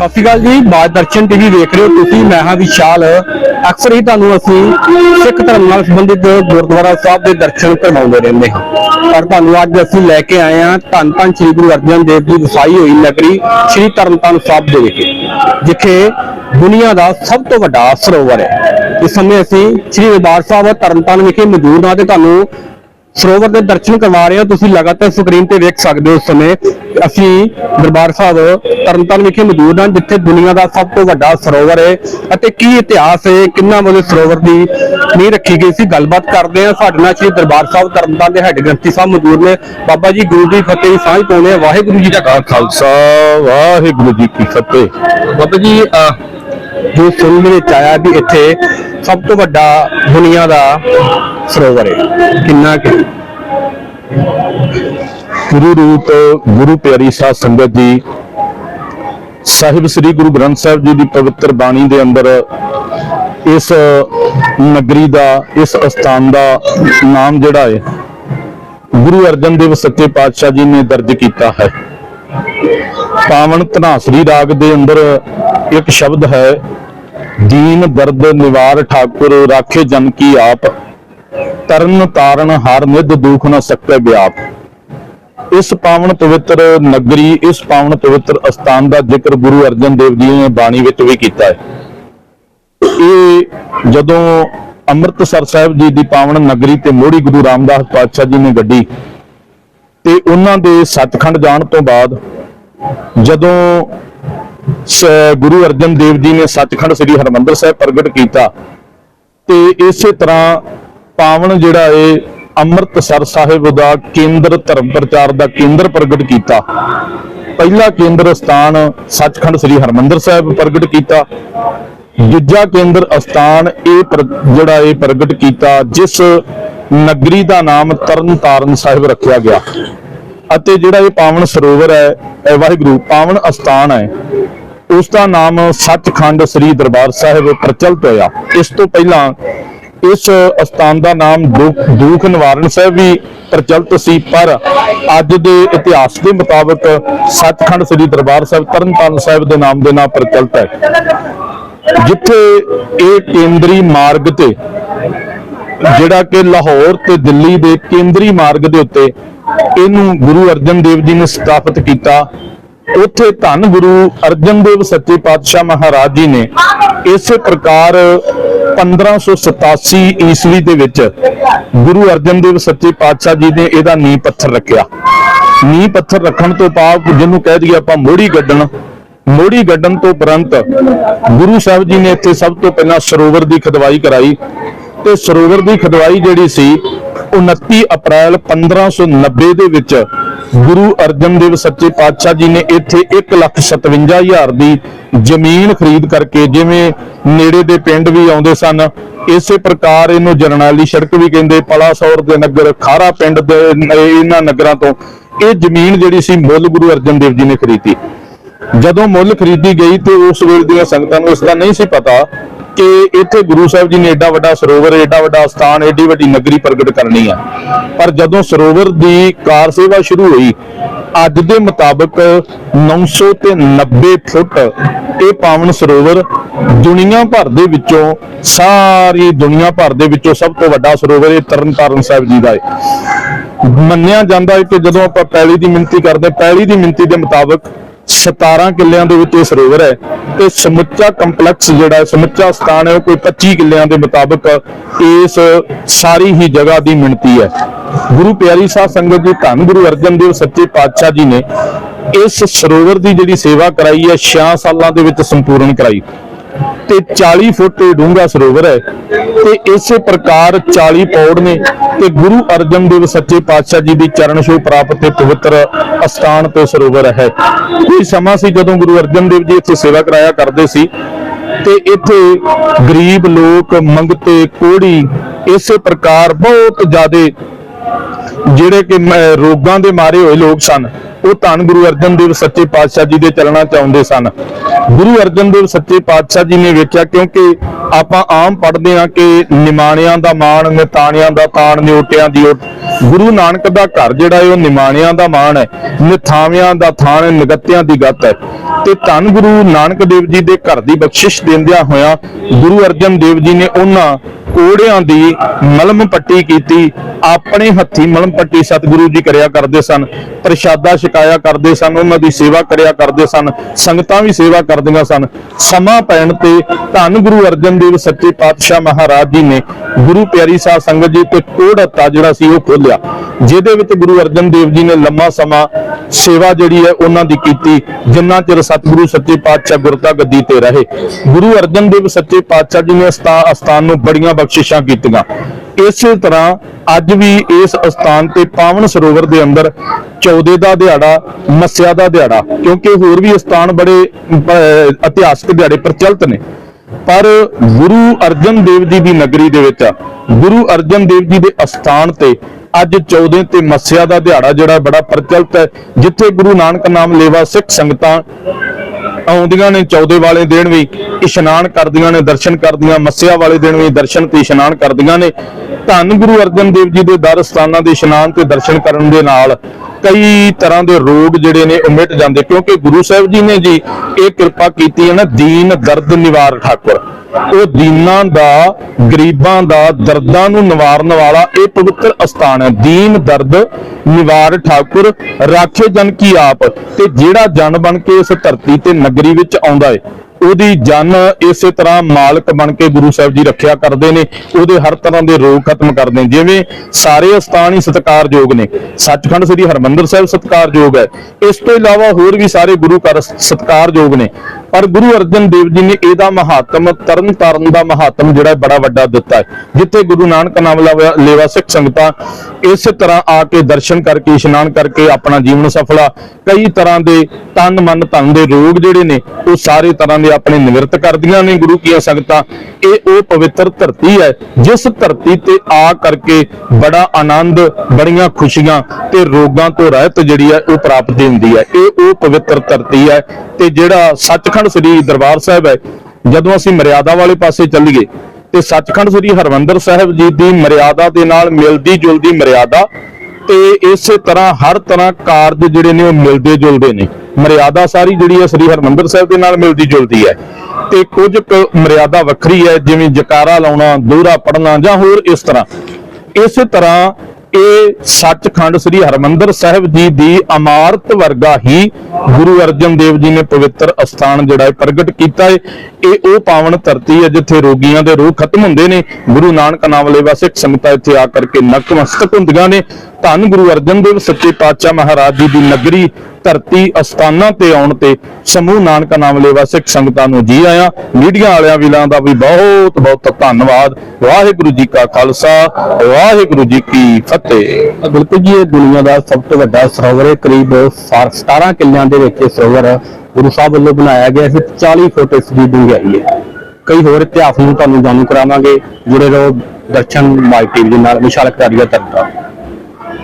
ਸਤਿ ਸ਼੍ਰੀ ਅਕਾਲ ਜੀ ਬਾਜ ਦਰਸ਼ਨ ਟੀਵੀ ਵੇਖ ਰਹੇ ਹੋ ਤੁਸੀਂ, ਮੈਂ ਹਾਂ ਵਿਸ਼ਾਲ। ਅਕਸਰ ਹੀ ਤੁਹਾਨੂੰ ਅਸੀਂ ਸਿੱਖ ਧਰਮ ਨਾਲ ਸੰਬੰਧਿਤ ਗੁਰਦੁਆਰਾ ਸਾਹਿਬ ਦੇ ਦਰਸ਼ਨ ਕਰਵਾਉਂਦੇ ਰਹਿੰਦੇ ਹਾਂ। ਪਰ ਤੁਹਾਨੂੰ ਅੱਜ ਅਸੀਂ ਲੈ ਕੇ ਆਏ ਹਾਂ ਧੰਨ ਧੰਨ ਸ੍ਰੀ ਗੁਰੂ ਅਰਜਨ ਦੇਵ ਜੀ ਵਸਾਈ ਹੋਈ ਨਗਰੀ ਸ੍ਰੀ ਤਰਨਤਾਰਨ ਸਾਹਿਬ ਦੇ ਵਿਖੇ, ਜਿੱਥੇ ਦੁਨੀਆ ਦਾ ਸਭ ਤੋਂ ਵੱਡਾ ਸਰੋਵਰ ਹੈ। ਇਸ ਸਮੇਂ ਅਸੀਂ ਸ੍ਰੀ ਦਰਬਾਰ ਸਾਹਿਬ ਤਰਨਤਾਰਨ ਵਿਖੇ ਮੌਜੂਦ ਹਾਂ ਤੇ ਤੁਹਾਨੂੰ ਸਰੋਵਰ ਦੇ ਦਰਸ਼ਨ ਕਰਵਾ ਰਹੇ ਹਾਂ ਤੁਸੀਂ ਲਗਾਤਾਰ ਸਕਰੀਨ ਤੇ ਵੇਖ ਸਕਦੇ ਹੋ ਇਸ ਸਮੇਂ ਅਸੀਂ ਦਰਬਾਰ ਸਾਹਿਬ ਤਰਨਤਾਰਨ ਵਿਖੇ ਮੌਜੂਦ ਹਾਂ ਜਿੱਥੇ ਦੁਨੀਆ ਦਾ ਸਭ ਤੋਂ ਵੱਡਾ ਸਰੋਵਰ ਹੈ ਅਤੇ ਕੀ ਇਤਿਹਾਸ ਹੈ ਕਿੰਨਾ ਵੱਲੋਂ ਸਰੋਵਰ ਦੀ ਨੀਂਹ ਰੱਖੀ ਗਈ ਸੀ ਗੱਲਬਾਤ ਕਰਦੇ ਹਾਂ। ਸਾਡੇ ਨਾਲ ਸ੍ਰੀ ਦਰਬਾਰ ਸਾਹਿਬ ਤਰਨਤਾਰਨ ਦੇ ਹੈੱਡ ਗ੍ਰੰਥੀ ਸਾਹਿਬ ਮੌਜੂਦ ਨੇ। ਬਾਬਾ ਜੀ ਗੁਰੂ ਦੀ ਫਤਿਹ ਦੀ ਸਾਂਝ ਪਾਉਂਦੇ ਆ ਵਾਹਿਗੁਰੂ ਜੀ ਦਾ ਖਾਲਸਾ। ਖਾਲਸਾ ਵਾਹਿਗੁਰੂ ਜੀ ਕੀ ਫਤਿਹ। ਬਾਬਾ ਜੀ ਜੋ ਸੁਣਨ ਵਿੱਚ ਆਇਆ ਵੀ ਇੱਥੇ ਸਭ ਤੋਂ ਵੱਡਾ ਦੁਨੀਆ ਦਾ ਸਰੋਵਰ ਹੈ। ਕਿੰਨਾ ਕਿ? ਗੁਰੂ ਰੂਪ, ਗੁਰੂ ਪਿਆਰੀ ਸਾਧ ਸੰਗਤ ਜੀ, ਸਾਹਿਬ ਸ੍ਰੀ ਗੁਰੂ ਗ੍ਰੰਥ ਸਾਹਿਬ ਜੀ ਦੀ ਪਵਿੱਤਰ ਬਾਣੀ ਦੇ ਅੰਦਰ ਇਸ ਨਗਰੀ ਦਾ, ਇਸ ਅਸਥਾਨ ਦਾ ਨਾਮ ਜਿਹੜਾ ਹੈ, ਗੁਰੂ ਅਰਜਨ ਦੇਵ ਸੱਚੇ ਪਾਤਸ਼ਾਹ ਜੀ ਨੇ ਦਰਜ ਕੀਤਾ ਹੈ। ਪਾਵਨ ਧਨਾਸਰੀ ਰਾਗ ਦੇ ਅੰਦਰ ਇੱਕ ਸ਼ਬਦ ਹੈ, ਦੀਨ ਦਰਦ ਨਿਵਾਰ ਠਾਕੁਰ, ਰਾਖੇ ਜਨ ਕੀ ਆਪ, ਤਰਨ ਤਾਰਨ ਹਰ ਨਿਧ ਦੁਖ ਨ ਸਕੈ ਵਿਆਪ। ਇਸ ਪਾਵਨ ਪਵਿੱਤਰ ਨਗਰੀ, ਇਸ ਪਾਵਨ ਪਵਿੱਤਰ ਅਸਥਾਨ ਦਾ ਜ਼ਿਕਰ ਗੁਰੂ ਅਰਜਨ ਦੇਵ ਜੀ ਨੇ ਬਾਣੀ ਵਿੱਚ ਵੀ ਕੀਤਾ ਹੈ। ਇਹ ਜਦੋਂ ਅੰਮ੍ਰਿਤਸਰ ਸਾਹਿਬ ਜੀ ਦੀ ਪਾਵਨ ਨਗਰੀ ਤੇ ਮੋੜੀ ਗੁਰੂ ਰਾਮਦਾਸ ਪਾਤਸ਼ਾਹ ਜੀ ਨੇ ਗੱਡੀ, ਤੇ ਉਹਨਾਂ ਦੇ ਸੱਚਖੰਡ ਜਾਣ ਤੋਂ ਬਾਅਦ ਜਦੋਂ ਗੁਰੂ ਅਰਜਨ ਦੇਵ ਜੀ ਨੇ ਸੱਚਖੰਡ ਸ੍ਰੀ ਹਰਮੰਦਰ ਸਾਹਿਬ ਪ੍ਰਗਟ ਕੀਤਾ ਤੇ ਇਸੇ ਤਰ੍ਹਾਂ ਪਾਵਨ ਜਿਹੜਾ ਏ ਅੰਮ੍ਰਿਤਸਰ ਸਾਹਿਬ ਦਾ ਕੇਂਦਰ ਧਰਮ ਪ੍ਰਚਾਰ ਦਾ ਕੇਂਦਰ ਪ੍ਰਗਟ ਕੀਤਾ। ਪਹਿਲਾ ਕੇਂਦਰ ਸਥਾਨ ਸੱਚਖੰਡ ਸ੍ਰੀ ਹਰਮੰਦਰ ਸਾਹਿਬ ਪ੍ਰਗਟ ਕੀਤਾ। ਦੂਜਾ ਕੇਂਦਰ ਸਥਾਨ ਇਹ ਪ੍ਰ- ਜਿਹੜਾ ਇਹ ਪ੍ਰਗਟ ਕੀਤਾ, ਜਿਸ ਨਗਰੀ ਦਾ ਨਾਮ ਤਰਨਤਾਰਨ ਸਾਹਿਬ ਰੱਖਿਆ ਗਿਆ। ਅਤੇ ਜਿਹੜਾ ਇਹ ਪਾਵਨ ਸਰੋਵਰ ਹੈ ਵਾਹਿਗੁਰੂ ਪਾਵਨ ਅਸਥਾਨ ਹੈ ਉਸ ਦਾ ਨਾਮ ਸੱਚਖੰਡ ਸ੍ਰੀ ਦਰਬਾਰ ਸਾਹਿਬ ਪ੍ਰਚਲਿਤ ਹੋਇਆ। ਇਸ ਤੋਂ ਪਹਿਲਾਂ ਇਸ ਅਸਥਾਨ ਦਾ ਨਾਮ ਦੁੱਖ ਦੁੱਖ ਨਿਵਾਰਨ ਸਾਹਿਬ ਵੀ ਪ੍ਰਚਲਿਤ ਸੀ, ਪਰ ਅੱਜ ਦੇ ਇਤਿਹਾਸ ਦੇ ਮੁਤਾਬਕ ਸੱਚਖੰਡ ਸ੍ਰੀ ਦਰਬਾਰ ਸਾਹਿਬ ਤਰਨਤਾਰਨ ਸਾਹਿਬ ਦੇ ਨਾਮ ਦੇ ਨਾਲ ਪ੍ਰਚਲਿਤ ਹੈ। ਜਿੱਥੇ ਇਹ ਕੇਂਦਰੀ ਮਾਰਗ ਤੇ ਜਿਹੜਾ ਕਿ ਲਾਹੌਰ ਤੇ ਦਿੱਲੀ ਦੇ ਕੇਂਦਰੀ ਮਾਰਗ ਦੇ ਉੱਤੇ ਇਹਨੂੰ ਗੁਰੂ ਅਰਜਨ ਦੇਵ ਜੀ ਨੇ ਸਥਾਪਿਤ ਕੀਤਾ। ਉੱਥੇ ਧੰਨ ਗੁਰੂ ਅਰਜਨ ਦੇਵ ਸੱਚੇ ਪਾਤਸ਼ਾਹ ਮਹਾਰਾਜ ਜੀ ਨੇ ਇਸੇ ਪ੍ਰਕਾਰ 1587 ਈਸਵੀ ਦੇ ਵਿੱਚ ਗੁਰੂ ਅਰਜਨ ਦੇਵ ਸੱਚੇ ਪਾਤਸ਼ਾਹ ਜੀ ਨੇ ਇਹਦਾ ਨੀਂਹ ਪੱਥਰ ਰੱਖਿਆ। ਨੀਂਹ ਪੱਥਰ ਰੱਖਣ ਤੋਂ ਬਾਅਦ ਜਿਹਨੂੰ ਕਹਿ ਦਈਏ ਆਪਾਂ ਮੋੜੀ ਗੱਡਣ। ਮੋੜੀ ਗੱਡਣ ਤੋਂ ਉਪਰੰਤ ਗੁਰੂ ਸਾਹਿਬ ਜੀ ਨੇ ਇੱਥੇ ਸਭ ਤੋਂ ਪਹਿਲਾਂ ਸਰੋਵਰ ਦੀ ਖਦਵਾਈ ਕਰਾਈ। ਤੇ ਸਰੋਵਰ ਦੀ ਖਦਵਾਈ ਜਿਹੜੀ ਸੀ 29 ਅਪ੍ਰੈਲ 1590 ਦੇ ਵਿੱਚ ਗੁਰੂ ਅਰਜਨ ਦੇਵ ਸੱਚੇ ਪਾਤਸ਼ਾਹ ਜੀ ਨੇ ਇੱਥੇ 157000 ਦੀ ਜ਼ਮੀਨ ਖਰੀਦ ਕਰਕੇ ਜਿਵੇਂ ਨੇੜੇ ਦੇ ਪਿੰਡ ਵੀ ਆਉਂਦੇ ਸਨ, ਇਸੇ ਪ੍ਰਕਾਰ ਇਹਨੂੰ ਜਰਨੈਲੀ ਸੜਕ ਵੀ ਕਹਿੰਦੇ, ਪਲਾਸੌਰ ਦੇ ਨਗਰ, ਖਾਰਾ ਪਿੰਡ ਦੇ ਇਹਨਾਂ ਨਗਰਾਂ ਤੋਂ ਇਹ ਜ਼ਮੀਨ ਜਿਹੜੀ ਸੀ ਮੁੱਲ ਗੁਰੂ ਅਰਜਨ ਦੇਵ ਜੀ ਨੇ ਖਰੀਦੀ। ਜਦੋਂ ਮੁੱਲ ਖਰੀਦੀ ਗਈ ਤੇ ਉਸ ਵੇਲੇ ਦੀਆਂ ਸੰਗਤਾਂ ਨੂੰ ਇਸ ਦਾ ਨਹੀਂ ਸੀ ਪਤਾ ਕਿ ਇੱਥੇ ਗੁਰੂ ਸਾਹਿਬ ਜੀ ਨੇ ਏਡਾ ਵੱਡਾ ਸਰੋਵਰ, ਏਡਾ ਵੱਡਾ ਸਥਾਨ, ਏਡੀ ਵੱਡੀ ਨਗਰੀ ਪ੍ਰਗਟ ਕਰਨੀ ਆ। ਪਰ ਜਦੋਂ ਸਰੋਵਰ ਦੀ ਕਾਰ ਸੇਵਾ ਸ਼ੁਰੂ ਹੋਈ, ਅੱਜ ਦੇ ਮੁਤਾਬਕ 900 ਤੇ 90 ਫੁੱਟ ਇਹ ਪਾਵਨ ਸਰੋਵਰ ਦੁਨੀਆ ਭਰ ਦੇ ਵਿੱਚੋਂ, ਸਾਰੀ ਦੁਨੀਆ ਭਰ ਦੇ ਵਿੱਚੋਂ ਸਭ ਤੋਂ ਵੱਡਾ ਸਰੋਵਰ ਇਹ ਤਰਨਤਾਰਨ ਸਾਹਿਬ ਜੀ ਦਾ ਹੈ। ਮੰਨਿਆ ਜਾਂਦਾ ਹੈ ਕਿ ਜਦੋਂ ਆਪਾਂ ਪੈਲੀ ਦੀ ਮਿੰਤੀ ਕਰਦੇ, ਪੈਲੀ ਦੀ ਮਿੰਤੀ ਦੇ ਮੁਤਾਬਕ 17 ਕਿੱਲਿਆਂ ਦੇ ਵਿੱਚ ਇਹ ਸਰੋਵਰ ਹੈ ਤੇ ਸਮੁੱਚਾ ਕੰਪਲੈਕਸ ਜਿਹੜਾ ਸਮੁੱਚਾ ਸਥਾਨ ਹੈ, ਉਹ ਕੋਈ 25 ਕਿੱਲਿਆਂ ਦੇ ਮੁਤਾਬਕ ਇਸ ਸਾਰੀ ਹੀ ਜਗ੍ਹਾ ਦੀ ਮਿਣਤੀ ਹੈ। ਗੁਰੂ ਪਿਆਰੀ ਸਾਹਿਬ ਸੰਗਤ ਜੀ, ਧੰਨ ਗੁਰੂ ਅਰਜਨ ਦੇਵ ਸੱਚੇ ਪਾਤਸ਼ਾਹ ਜੀ ਨੇ ਇਸ ਸਰੋਵਰ ਦੀ ਜਿਹੜੀ ਸੇਵਾ ਕਰਾਈ ਹੈ 6 ਸਾਲਾਂ ਦੇ ਵਿੱਚ ਸੰਪੂਰਨ ਕਰਾਈ। ਤੇ 40 ਫੁੱਟ ਡੂੰਘਾ ਸਰੋਵਰ ਹੈ ਤੇ ਇਸੇ ਪ੍ਰਕਾਰ 40 ਪੌੜ ਨੇ ਤੇ ਗੁਰੂ ਅਰਜਨ ਦੇਵ ਸੱਚੇ ਪਾਤਸ਼ਾਹ ਜੀ ਦੀ ਚਰਨ ਛੋਹ ਪ੍ਰਾਪਤ ਤੇ ਪਵਿੱਤਰ ਅਸਥਾਨ ਤੇ ਸਰੋਵਰ ਹੈ। ਕੋਈ ਸਮਾਂ ਸੀ ਜਦੋਂ ਗੁਰੂ ਅਰਜਨ ਦੇਵ ਜੀ ਇੱਥੇ ਸੇਵਾ ਕਰਾਇਆ ਕਰਦੇ ਸੀ ਤੇ ਇੱਥੇ ਗਰੀਬ ਲੋਕ, ਮੰਗਤੇ, ਕੋੜੀ, ਇਸੇ ਪ੍ਰਕਾਰ ਬਹੁਤ ਜ਼ਿਆਦੇ ਜਿਹੜੇ ਕਿ ਰੋਗਾਂ ਦੇ ਮਾਰੇ ਹੋਏ ਲੋਕ ਸਨ। ਉਹ ਧੰਨ ਗੁਰੂ ਅਰਜਨ ਦੇਵ ਸੱਚੇ ਪਾਤਸ਼ਾਹ ਜੀ ਦੇ ਚਲਣਾ ਚਾਹੁੰਦੇ ਸਨ। ਗੁਰੂ ਅਰਜਨ ਦੇਵ ਸੱਚੇ ਪਾਤਸ਼ਾਹ ਜੀ ਨੇ ਵੇਖਿਆ ਕਿਉਂਕਿ ਆਪਾਂ ਆਮ ਪੜ੍ਹਦੇ ਹਾਂ ਕਿ ਨਿਮਾਣਿਆਂ ਦਾ ਮਾਣ, ਨਿਤਾਣਿਆਂ ਦਾ ਤਾਣ, ਨਿਉਟਿਆਂ ਦੀ ਓਟ। ਗੁਰੂ ਨਾਨਕ ਦਾ ਘਰ ਜਿਹੜਾ ਹੈ ਉਹ ਨਿਮਾਣਿਆਂ ਦਾ ਮਾਣ ਹੈ, ਨਿਥਾਵਿਆਂ ਦਾ ਥਾਣ ਨਿਗੱਤਿਆਂ ਦੀ ਗੱਤ ਹੈ। ਤੇ ਧੰਨ ਗੁਰੂ ਨਾਨਕ ਦੇਵ ਜੀ ਦੇ ਘਰ ਦੀ ਬਖਸ਼ਿਸ਼ ਦਿੰਦਿਆਂ ਹੋਇਆਂ ਗੁਰੂ ਅਰਜਨ ਦੇਵ ਜੀ ਨੇ ਉਹਨਾਂ ਕੋੜਿਆਂ ਦੀ ਮਲਮ ਪੱਟੀ ਕੀਤੀ, ਆਪਣੇ ਹੱਥੀ ਮਲਮ ਪੱਟੀ ਸਤਿਗੁਰੂ ਜੀ ਕਰਿਆ ਕਰਦੇ ਸਨ, ਪ੍ਰਸ਼ਾਦਾ ਛਕਾਇਆ ਕਰਦੇ ਸਨ, ਉਹਨਾਂ ਦੀ ਸੇਵਾ ਕਰਿਆ ਕਰਦੇ ਸਨ, ਸੰਗਤਾਂ ਵੀ ਸੇਵਾ ਕਰਦੀਆਂ ਸਨ। ਸਮਾਂ ਪੈਣ ਤੇ ਧੰਨ ਗੁਰੂ ਅਰਜਨ ਦੇਵ ਸੱਚੇ ਪਾਤਸ਼ਾਹ ਮਹਾਰਾਜ ਜੀ ਨੇ ਗੁਰੂ ਪਿਆਰੀ ਸਾਧ ਸੰਗਤ ਜੀ ਤੇ ਕੋੜ ਹੱਤਾ ਜਿਹੜਾ ਸੀ ਉਹ ਖੋਲਿਆ ਜਿਹਦੇ ਵਿੱਚ ਗੁਰੂ ਅਰਜਨ ਦੇਵ ਜੀ ਨੇ ਲੰਮਾ ਸਮਾਂ ਸੇਵਾ ਜਿਹੜੀ ਹੈ ਉਹਨਾਂ ਦੀ ਕੀਤੀ, ਜਿੰਨਾ ਚਿਰ ਸਤਿਗੁਰੂ ਸੱਚੇ ਪਾਤਸ਼ਾਹ ਗੁਰਤਾ ਗੱਦੀ ਤੇ ਰਹੇ। ਗੁਰੂ ਅਰਜਨ ਦੇਵ ਸੱਚੇ ਪਾਤਸ਼ਾਹ ਜੀ ਨੇ ਅਸਥਾਨ ਨੂੰ ਬੜੀਆਂ ਬਖਸ਼ਿਸ਼ਾਂ ਕੀਤੀਆਂ। ਇਸੇ ਤਰ੍ਹਾਂ ਅੱਜ ਵੀ ਇਸ ਅਸਥਾਨ ਤੇ ਪਾਵਨ ਸਰੋਵਰ ਦੇ ਅੰਦਰ ਚੌਦੇ ਦਾ ਦਿਹਾੜਾ, ਮੱਸਿਆ ਦਾ ਦਿਹਾੜਾ, ਕਿਉਂਕਿ ਹੋਰ ਵੀ ਅਸਥਾਨ ਬੜੇ ਇਤਿਹਾਸਕ ਦਿਹਾੜੇ ਪ੍ਰਚਲਿਤ ਨੇ। ਪਰ ਗੁਰੂ ਅਰਜਨ ਦੇਵ ਜੀ ਦੀ ਨਗਰੀ ਦੇ ਵਿੱਚ, ਗੁਰੂ ਅਰਜਨ ਦੇਵ ਜੀ ਦੇ ਅਸਥਾਨ ਤੇ ਅੱਜ 14 ਤੇ ਮੱਸਿਆ ਦਾ ਦਿਹਾੜਾ ਜਿਹੜਾ ਬੜਾ ਪ੍ਰਚਲਿਤ ਹੈ, ਜਿੱਥੇ ਗੁਰੂ ਨਾਨਕ ਨਾਮ ਲੇਵਾ ਸਿੱਖ ਸੰਗਤਾਂ ਆਉਂਦੀਆਂ ਨੇ, ਚੌਦੇ ਵਾਲੇ ਦਿਨ ਵੀ ਇਸ਼ਨਾਨ ਕਰਦੀਆਂ ਨੇ, ਦਰਸ਼ਨ ਕਰਦੀਆਂ, ਮੱਸਿਆ ਵਾਲੇ ਦਿਨ ਵੀ ਦਰਸ਼ਨ ਤੇ ਇਸ਼ਨਾਨ ਕਰਦੀਆਂ ਨੇ। ਧੰਨ ਗੁਰੂ ਅਰਜਨ ਦੇਵ ਜੀ ਦੇ ਦਰ ਸਥਾਨਾਂ ਦੇ ਇਸ਼ਨਾਨ ਤੇ ਦਰਸ਼ਨ ਕਰਨ ਦੇ ਨਾਲ ਕਈ ਤਰ੍ਹਾਂ ਦੇ ਰੋਗ ਜਿਹੜੇ ਨੇ ਉਹ ਮਿਟ ਜਾਂਦੇ। ਕਿਉਂਕਿ ਗੁਰੂ ਸਾਹਿਬ ਜੀ ਨੇ ਜੀ ਇਹ ਕਿਰਪਾ ਕੀਤੀ ਹੈ ਨਾ, ਦੀਨ ਦਰਦ ਨਿਵਾਰ ਠਾਕੁਰ। ਉਹ ਦੀਨਾਂ ਦਾ, ਗਰੀਬਾਂ ਦਾ, ਦਰਦਾਂ ਨੂੰ ਨਿਵਾਰਨ ਵਾਲਾ ਇਹ ਪਵਿੱਤਰ ਅਸਥਾਨ ਹੈ। ਦੀਨ, ਦਰਦ, ਨਿਵਾਰ ਠਾਕੁਰ, ਰਾਖੇ ਜਨ ਕੀ ਆਪ। ਤੇ ਜਿਹੜਾ ਜਨ ਬਣ ਕੇ ਇਸ ਧਰਤੀ ਤੇ ਨਗਰੀ ਵਿੱਚ ਆਉਂਦਾ ਹੈ, ਉਹਦੀ ਜਨ ਇਸੇ ਤਰ੍ਹਾਂ ਮਾਲਕ ਬਣ ਕੇ ਗੁਰੂ ਸਾਹਿਬ ਜੀ ਰੱਖਿਆ ਕਰਦੇ ਨੇ, ਉਹਦੇ ਹਰ ਤਰ੍ਹਾਂ ਦੇ ਰੋਗ ਖਤਮ ਕਰਦੇ ਨੇ। ਜਿਵੇਂ ਸਾਰੇ ਅਸਥਾਨ ਹੀ ਸਤਿਕਾਰਯੋਗ ਨੇ। ਸੱਚਖੰਡ ਸ੍ਰੀ ਹਰਮੰਦਰ ਸਾਹਿਬ ਸਤਿਕਾਰਯੋਗ ਹੈ। ਇਸ ਤੋਂ ਇਲਾਵਾ ਹੋਰ ਵੀ ਸਾਰੇ ਗੁਰੂ ਘਰ ਸ- ਸਤਿਕਾਰਯੋਗ ਨੇ। ਪਰ ਗੁਰੂ ਅਰਜਨ ਦੇਵ ਜੀ ਨੇ ਇਹਦਾ ਮਹਾਤਮ ਤਰਨ ਤਾਰਨ ਦਾ ਮਹਾਤਮ ਜਿਹੜਾ ਬੜਾ ਵੱਡਾ ਦਿੱਤਾ ਹੈ। ਜਿੱਥੇ ਗੁਰੂ ਨਾਨਕ ਨਾਮ ਲੇਵਾ- ਸਿੱਖ ਸੰਗਤਾਂ ਇਸੇ ਤਰ੍ਹਾਂ ਆ ਕੇ ਦਰਸ਼ਨ ਕਰਕੇ, ਇਸ਼ਨਾਨ ਕਰਕੇ ਆਪਣਾ ਜੀਵਨ ਸਫਲਾ, ਕਈ ਤਰ੍ਹਾਂ ਦੇ ਤਨ, ਮਨ, ਧਨ ਦੇ ਰੋਗ ਜਿਹੜੇ ਨੇ, ਉਹ ਸਾਰੇ ਤਰ੍ਹਾਂ ਦੇ ਆਪਣੇ ਨਿਵਰਤ ਕਰਦੀਆਂ ਨੇ ਗੁਰੂ ਕੀਆਂ ਸੰਗਤਾਂ। ਇਹ ਉਹ ਪਵਿੱਤਰ ਧਰਤੀ ਹੈ, ਜਿਸ ਧਰਤੀ ਤੇ ਆ ਕਰਕੇ ਬੜਾ ਆਨੰਦ, ਬੜੀਆਂ ਖੁਸ਼ੀਆਂ ਤੇ ਰੋਗਾਂ ਤੋਂ ਰਹਿਤ ਜਿਹੜੀ ਹੈ, ਉਹ ਪ੍ਰਾਪਤ ਹੁੰਦੀ ਹੈ। ਇਹ ਉਹ ਪਵਿੱਤਰ ਧਰਤੀ ਹੈ ਤੇ ਜਿਹੜਾ ਸੱਚਖੰਡ ਸ੍ਰੀ ਦਰਬਾਰ ਸਾਹਿਬ ਹੈ, ਜਦੋਂ ਅਸੀਂ ਮਰਿਆਦਾ ਵਾਲੇ ਪਾਸੇ ਚੱਲੀਏ, ਤੇ ਸੱਚਖੰਡ ਸ੍ਰੀ ਹਰਮੰਦਰ ਸਾਹਿਬ ਜੀ ਦੀ ਮਰਿਆਦਾ ਦੇ ਨਾਲ ਮਿਲਦੀ ਜੁਲਦੀ ਮਰਿਆਦਾ, ਤੇ ਇਸੇ ਤਰ੍ਹਾਂ ਹਰ ਤਰ੍ਹਾਂ ਕਾਰਜ ਜਿਹੜੇ ਨੇ ਉਹ ਮਿਲਦੇ ਜੁਲਦੇ ਨੇ। ਮਰਿਆਦਾ ਸਾਰੀ ਜਿਹੜੀ ਹੈ ਸ੍ਰੀ ਹਰਮੰਦਰ ਸਾਹਿਬ ਦੇ ਨਾਲ ਮਿਲਦੀ ਜੁਲਦੀ ਹੈ। ਤੇ ਕੁਝ ਮਰਿਆਦਾ ਵੱਖਰੀ ਹੈ, ਜਿਵੇਂ ਜਕਾਰਾ ਲਾਉਣਾ, ਦੋਹਰਾ ਪੜਨਾ ਜਾਂ ਹੋਰ ਇਸ ਤਰ੍ਹਾਂ। ਇਸੇ ਤਰ੍ਹਾਂ ਇਹ ਸੱਚਖੰਡ ਸ੍ਰੀ ਹਰਮੰਦਰ ਸਾਹਿਬ ਜੀ ਦੀ ਇਮਾਰਤ ਵਰਗਾ ਹੀ ਗੁਰੂ ਅਰਜਨ ਦੇਵ ਜੀ ਨੇ ਪਵਿੱਤਰ ਅਸਥਾਨ ਜਿਹੜਾ ਹੈ ਪ੍ਰਗਟ ਕੀਤਾ ਹੈ ਇਹ ਉਹ ਪਾਵਨ ਧਰਤੀ ਹੈ ਜਿੱਥੇ ਰੋਗੀਆਂ ਦੇ ਰੋਗ ਖਤਮ ਹੁੰਦੇ ਨੇ। ਗੁਰੂ ਨਾਨਕ ਨਾਮ ਲੇਵਾ ਸਿੱਖ ਸੰਗਤਾਂ ਇੱਥੇ ਆ ਕਰਕੇ ਨਤਮਸਤਕ ਹੁੰਦੀਆਂ ਨੇ। ਧੰਨ ਗੁਰੂ ਅਰਜਨ ਦੇਵ ਸੱਚੇ ਪਾਤਸ਼ਾਹ ਮਹਾਰਾਜ ਜੀ ਦੀ ਨਗਰੀ ਧਰਤੀ ਅਸਥਾਨਾਂ ਤੇ ਆਉਣ ਤੇ ਸਮੂਹ ਨਾਨਕ ਨਾਮ ਲੇਵਾ ਸਿੱਖ ਸੰਗਤਾਂ ਨੂੰ ਜੀ ਆਇਆਂ। ਮੀਡੀਆ ਵਾਲਿਆਂ ਵੀਰਾਂ ਦਾ ਵੀ ਬਹੁਤ ਬਹੁਤ ਧੰਨਵਾਦ। ਵਾਹਿਗੁਰੂ ਜੀ ਕਾ ਖਾਲਸਾ, ਵਾਹਿਗੁਰੂ ਜੀ ਕੀ ਫਤਿਹ। ਬਿਲਕੁਲ ਜੀ, ਇਹ ਦੁਨੀਆ ਦਾ ਸਭ ਤੋਂ ਵੱਡਾ ਸਰੋਵਰ ਹੈ। ਕਰੀਬ 17 ਕਿੱਲਿਆਂ ਦੇ ਵਿੱਚ ਇਹ ਸਰੋਵਰ ਗੁਰੂ ਸਾਹਿਬ ਵੱਲੋਂ ਬਣਾਇਆ ਗਿਆ ਸੀ। 40 ਫੁੱਟ ਇਸ ਦੀ ਡੂੰਘਾਈ ਹੈ। ਕਈ ਹੋਰ ਇਤਿਹਾਸ ਨੂੰ ਤੁਹਾਨੂੰ ਜਾਣੂ ਕਰਾਵਾਂਗੇ। ਜੁੜੇ ਰਹੋ ਦਰਸ਼ਨ ਮਾਈ ਟੀਵੀ ਦੇ ਨਾਲ, ਵਿਸ਼ਾਲ ਕਰਾਰੀਆ ਤਰਤਾ